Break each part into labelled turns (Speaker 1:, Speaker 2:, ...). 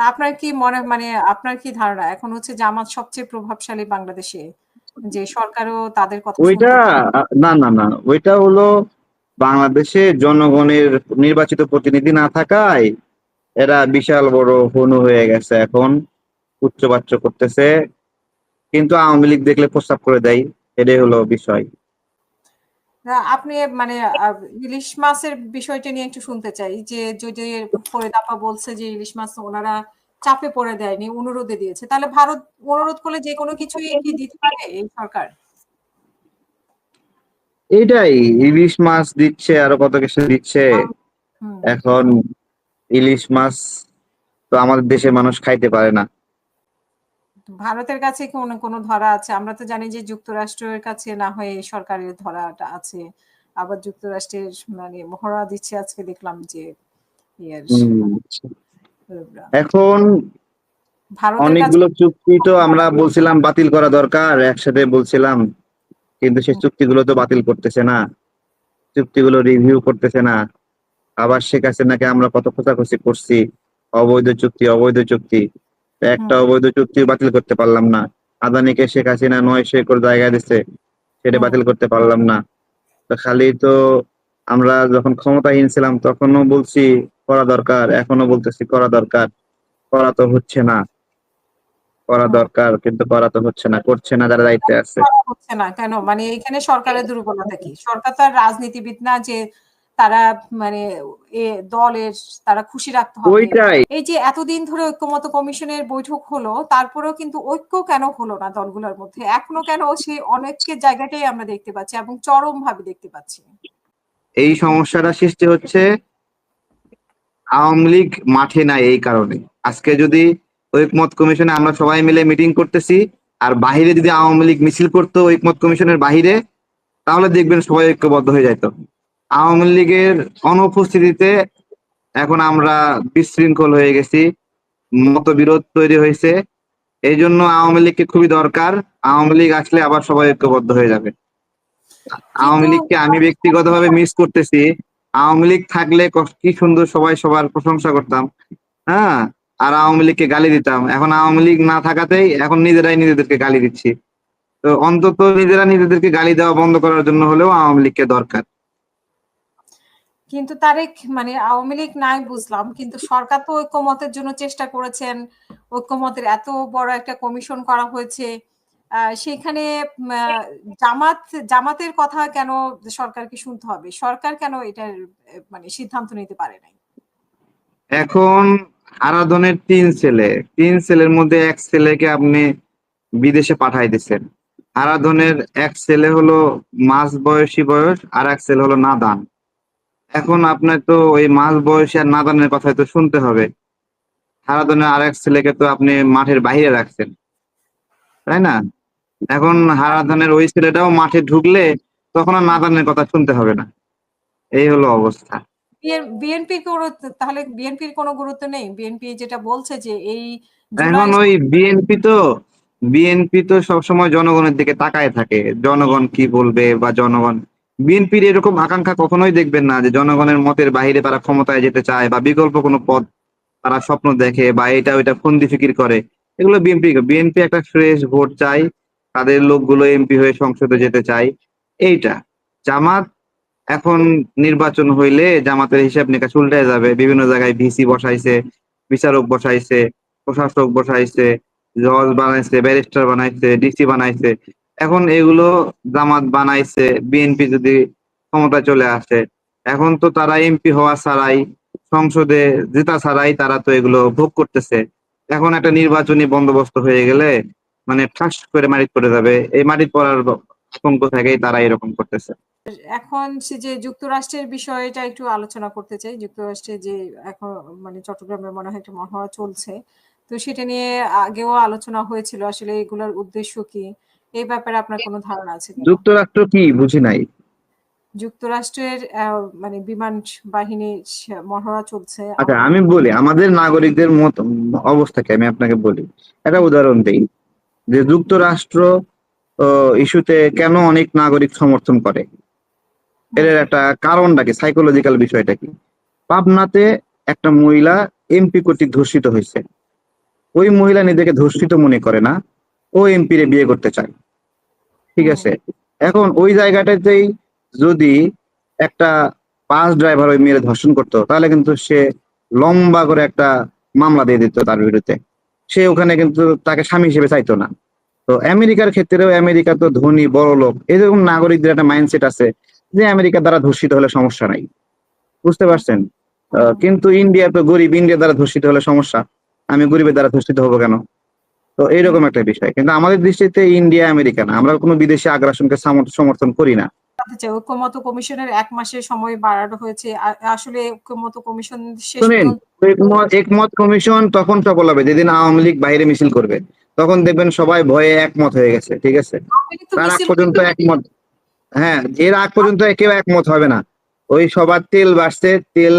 Speaker 1: আপনার কি মনে মানে আপনার কি ধারণা? এখন হচ্ছে জামাত সবচেয়ে প্রভাবশালী বাংলাদেশে যে সরকারও তাদের কথা
Speaker 2: ওইটা না না না ওইটা হলো বাংলাদেশে জনগণের নির্বাচিত প্রতিনিধি না থাকায় এরা বিশাল বড় হনু হয়ে গেছে এখন উচ্চবাচ্য করতেছে। কিন্তু আওয়ামী লীগ দেখলে প্রস্তাব করে দেয় এটাই হলো বিষয়।
Speaker 1: আপনি মানে ইলিশ মাছের বিষয়টা নিয়ে একটু শুনতে চাই। যে যদি ফরিদ আপা বলছে যে ইলিশ মাছ ওনারা চাপে পড়ে দেয়নি অনুরোধে দিয়েছে তাহলে ভারত অনুরোধ করলে যে কোনো কিছুই কি দিতে পারে এই সরকার?
Speaker 2: এটাই ইলিশ মাছ দিচ্ছে আরও কত কিছু দিচ্ছে। এখন ইলিশ মাছ তো আমাদের দেশের মানুষ খাইতে পারে না।
Speaker 1: ভারতের কাছে কোনো কোনো ধরা আছে? আমরা তো জানি যে যুক্তরাষ্ট্রের কাছে না হয়ে সরকারের ধরাটা আছে। আবার যুক্তরাষ্ট্রের মানে মহড়া দিচ্ছে আজকে দেখলাম যে। আহ,
Speaker 2: এখন অনেকগুলো চুক্তি তো আমরা বলছিলাম বাতিল করা দরকার একসাথে বলছিলাম। কিন্তু সেই চুক্তিগুলো তো বাতিল করতেছে না। চুক্তিগুলো রিভিউ করতেছে না। আবার শেখ হাসিনাকে আমরা কত খোঁচাখুচি করছি। অবৈধ চুক্তি অবৈধ চুক্তি। একটা অবৈধ চুক্তি বাতিল করতে পারলাম না। আদানিকে শেখ হাসিনা নয়শো একর জায়গা দিচ্ছে সেটা বাতিল করতে পারলাম না। তো খালি তো আমরা যখন ক্ষমতাহীন ছিলাম তখনও বলছি করা দরকার। এখনও বলতেছি করা দরকার। করা তো হচ্ছে না। করা দরকার কিন্তু করা তো হচ্ছে না করছে না যারা দায়িত্বে আছে।
Speaker 1: হচ্ছে না। কেন? মানে এখানে সরকারের দুর্বলতা কি? সরকার তো আর রাজনীতিবিদ না যে তারা মানে দলের তারা খুশি রাখতে হবে। এই যে এতদিন ধরে ঐক্যমত কমিশনের বৈঠক হলো তারপরেও কিন্তু ঐক্য কেন হলো না দলগুলোর মধ্যে? এখনও কেন সেই অনেকের জায়গাটাই আমরা দেখতে পাচ্ছি এবং চরম ভাবে দেখতে পাচ্ছি।
Speaker 2: এই সমস্যাটা সৃষ্টি হচ্ছে আওয়ামী লীগ মাঠে নাই এই কারণে। আজকে যদি ঐকমত কমিশনে আমরা সবাই মিলে মিটিং করতেছি আর বাহিরে যদি আওয়ামী লীগ মিছিল করতো ঐকমত কমিশনের বাহিরে তাহলে দেখবেন সবাই ঐক্যবদ্ধ হয়ে যেত আওয়ামী লীগের অনুপস্থিতিতে এখন আমরা বিশৃঙ্খল হয়ে গেছি মতবিরোধ তৈরি হয়েছে। এই জন্য আওয়ামী লীগকে খুবই দরকার আওয়ামী লীগ আসলে আবার সবাই ঐক্যবদ্ধ হয়ে যাবে। আওয়ামী লীগকে আমি ব্যক্তিগতভাবে মিস করতেছি। আওয়ামী লীগ থাকলে কি সুন্দর সবাই সবার প্রশংসা করতাম। হ্যাঁ আর আওয়ামী লীগকে গালি দিতাম। এখন আওয়ামী লীগ না থাকাতেই এখন নিজেরাই নিজেদেরকে গালি দিচ্ছি। তো অন্তত নিজেরা নিজেদেরকে গালি দেওয়া বন্ধ করার জন্য হলেও আওয়ামী লীগকে দরকার।
Speaker 1: কিন্তু তারেক মানে আওয়ামী লীগ নাই বুঝলাম, কিন্তু সরকার তো ঐক্যমতের জন্য চেষ্টা করেছেন, ঐক্যমতের এত বড় একটা কমিশন করা হয়েছে। সেখানে জামাত, জামাতের কথা কেন সরকারকে শুনতে হবে? সরকার কেন এটার মানে সিদ্ধান্ত নিতে পারে নাই?
Speaker 2: এখন আরাধনের তিন ছেলে, তিন ছেলের মধ্যে এক ছেলেকে আপনি বিদেশে পাঠাই দিচ্ছেন। আরাধনের এক ছেলে হলো মাঝ বয়সী বয়স আর এক ছেলে হলো নাদান। এখন আপনার তো ওই মাঝ বয়সী আর নাদানের কথা তো শুনতে হবে। হারাধনের আর এক ছেলেকে তো আপনি মাঠের বাইরে রাখছেন তাই না? এখন হারাধনের ওই ছেলেটাও মাঠে ঢুকলে তখন আর নাদানের কথা শুনতে হবে না। এই হলো অবস্থা।
Speaker 1: বিএনপির কোনো তাহলে বিএনপির কোনো গুরুত্ব নেই? বিএনপি যেটা বলছে যে এই
Speaker 2: এখন ওই বিএনপি তো বিএনপি তো সবসময় জনগণের দিকে তাকায় থাকে। জনগণ কি বলবে বা জনগণ বিএনপির এরকম আকাঙ্ক্ষা কখনোই দেখবেন না যে জনগণের মতের বাইরে তারা ক্ষমতায় যেতে চায় বা বিকল্প কোনো পদ তারা স্বপ্ন দেখে বা এটা ওইটা ফন্দি ফিকির করে। এগুলো বিএনপি বিএনপি একটা ফ্রেশ ভোট চাই তাদের লোকগুলো এমপি হয়ে সংসদে যেতে চায়। এইটা, জামাত এখন নির্বাচন হইলে জামাতের হিসাব নিকাশ উল্টে যাবে। বিভিন্ন জায়গায় ভিসি বসাইছে, বিচারক বসাইছে, প্রশাসক বসাইছে, জজ বানাইছে, ব্যারিস্টার বানাইছে, ডিসি বানাইছে। এখন এগুলো জামাত বানাইছে, বিএনপি যদি ক্ষমতা চলে আসে, এখন তো তারা এমপি হওয়া ছাড়াই, সংসদে জেতা ছাড়াই তারা তো এগুলো ভোগ করতেছে। এখন একটা নির্বাচনী বন্দোবস্ত হয়ে গেলে মানে ঠাস করে মারিত পড়ে যাবে, এই মারিত পড়ার আতঙ্ক থেকেই তারা এরকম করতেছে।
Speaker 1: এখন সে যে যুক্তরাষ্ট্রের বিষয়টা একটু আলোচনা করতে চাই, যুক্তরাষ্ট্রে যে এখন মানে চট্টগ্রামে মনে হয় একটা মহড়া চলছে, তো সেটা নিয়ে আগেও আলোচনা হয়েছিল, আসলে এগুলোর উদ্দেশ্য কি? এই ব্যাপারে আপনার কোনো ধারণা আছে
Speaker 2: যুক্তরাষ্ট্র কি? বুঝি নাই।
Speaker 1: যুক্তরাষ্ট্রের মানে বিমান বাহিনীর সে- মহড়া চলছে।
Speaker 2: আচ্ছা আমি বলি আমাদের নাগরিকদের মত অবস্থাকে আমি আপনাকে বলি। একটা উদাহরণ দেই যে যুক্তরাষ্ট্র ইস্যুতে কেন অনেক নাগরিক সমর্থন করে? এর একটা কারণটা কি? সাইকোলজিক্যাল বিষয়টা কি? পাবনাতে একটা মহিলা এমপি কর্তৃক ধর্ষিত হয়েছে। ওই মহিলা নিজেকে ধর্ষিত মনে করে না। ও এমপি রে বিয়ে করতে চায়। ঠিক আছে? এখন ওই জায়গাটাতেই যদি একটা বাস ড্রাইভার ওই মেয়ের ধর্ষণ করতো তাহলে কিন্তু সে লম্বা করে একটা মামলা দিয়ে দিত তার বিরুদ্ধে। সে ওখানে কিন্তু তাকে স্বামী হিসেবে চাইতো না। তো আমেরিকার ক্ষেত্রেও আমেরিকা তো ধনী বড় লোক এরকম নাগরিকদের একটা মাইন্ডসেট আছে যে আমেরিকা দ্বারা ধর্ষিত হলে সমস্যা নাই। বুঝতে পারছেন? কিন্তু ইন্ডিয়া তো গরিব ইন্ডিয়া দ্বারা ধর্ষিত হলে সমস্যা। আমি গরিবের দ্বারা ধর্ষিত হব কেন? তো এইরকম একটা বিষয়। কিন্তু আমাদের দৃষ্টিতে ইন্ডিয়া আমেরিকা না। আমরা কোনো বিদেশি আগ্রাসনকে সমর্থন করি না।
Speaker 1: ঐক্যমত কমিশনের এক মাসের সময় বাড়ানো হয়েছে। আসলে ঐক্যমত কমিশন
Speaker 2: শুনেন একমত কমিশন তখন সফল হবে যেদিন আওয়ামী লীগ বাইরে মিছিল করবে। তখন দেখবেন সবাই ভয়ে একমত হয়ে গেছে ঠিক আছে? তার আগ পর্যন্ত একমত হ্যাঁ এর আগ পর্যন্ত কেউ একমত হবে না। ওই সবার তেল বাড়ছে তেল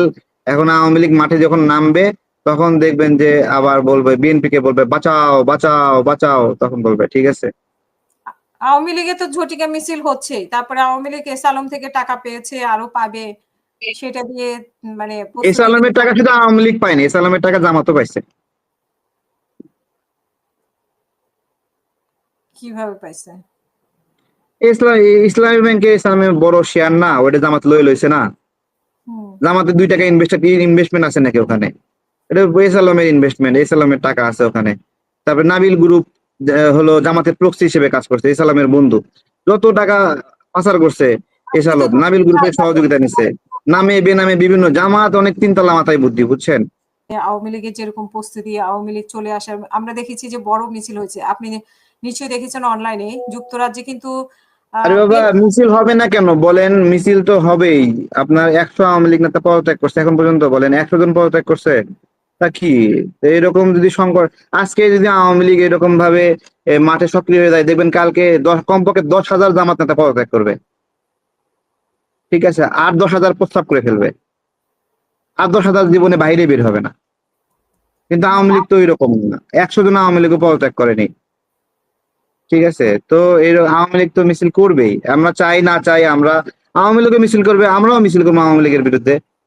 Speaker 2: এখন আওয়ামী লীগ মাঠে যখন নামবে তখন দেখবেন যে আবার বলবে বিএনপি কে বলবে বাঁচাও বাঁচাও বাঁচাও তখন বলবে ঠিক আছে?
Speaker 1: আওয়ামী লীগে তো ঝটিকা মিছিল হচ্ছে তারপরে আওয়ামী লীগ এস আলম থেকে টাকা পেয়েছে আরও পাবে সেটা দিয়ে মানে প্রস্তুতি
Speaker 2: এস আলমের টাকা শুধু আওয়ামী লীগ পায়নি এস আলমের টাকা জামাতও পাইছে।
Speaker 1: কীভাবে পাইছে?
Speaker 2: ইসলাম ইসলামী ব্যাংকে ইসলামের বড় শেয়ার না ওটা জামাত লয়ে লইছে না। জামাতে দুই টাকা ইনভেস্ট ইনভেস্টমেন্ট আছে নাকি ওখানে? এটা এস আলমের ইনভেস্টমেন্ট এস আলমের টাকা আছে ওখানে। তারপরে নাবিল গ্রুপ হলো জামাতের প্রক্সি হিসেবে কাজ করছে এস আলমের বন্ধু। যত টাকা পাচার করছে এস আলম নাবিল গ্রুপের সহযোগিতা নিচ্ছে। নামে বেনামে বিভিন্ন জামাত অনেক তিনতলা মাথায় বুদ্ধি বুঝছেন?
Speaker 1: আওয়ামী লীগের যেরকম প্রস্তুতি আওয়ামী লীগ চলে আসার আমরা দেখেছি যে বড় মিছিল হয়েছে। আপনি নিশ্চয়ই দেখেছেন অনলাইনে যুক্তরাজ্যে কিন্তু
Speaker 2: আরে বাবা মিছিল হবে না কেন? বলেন মিছিল তো হবেই। আপনার একশো আওয়ামী লীগ নেতা পদত্যাগ করছে এখন পর্যন্ত বলেন একশো জন পদত্যাগ করছে? তা কি? এরকম যদি সংকট, আজকে যদি আওয়ামী লীগ এরকম ভাবে মাঠে সক্রিয় হয়ে যায়, দেখবেন কালকে দশ, কমপক্ষে দশ হাজার জামাত নেতা পদত্যাগ করবে। ঠিক আছে? আর দশ হাজার প্রস্তাব করে ফেলবে। আর দশ হাজার জীবনে বাইরে বের হবে না। কিন্তু আওয়ামী লীগ তো এরকম না। একশো জন আওয়ামী লীগও পদত্যাগ করেনি। ঠিক আছে? তো এর, আওয়ামী লীগ তো মিছিল করবেই। আমরা চাই না চাই আমরা, আওয়ামী লীগও মিছিল করবে, আমরাও মিছিল করব আওয়ামী লীগের বিরুদ্ধে।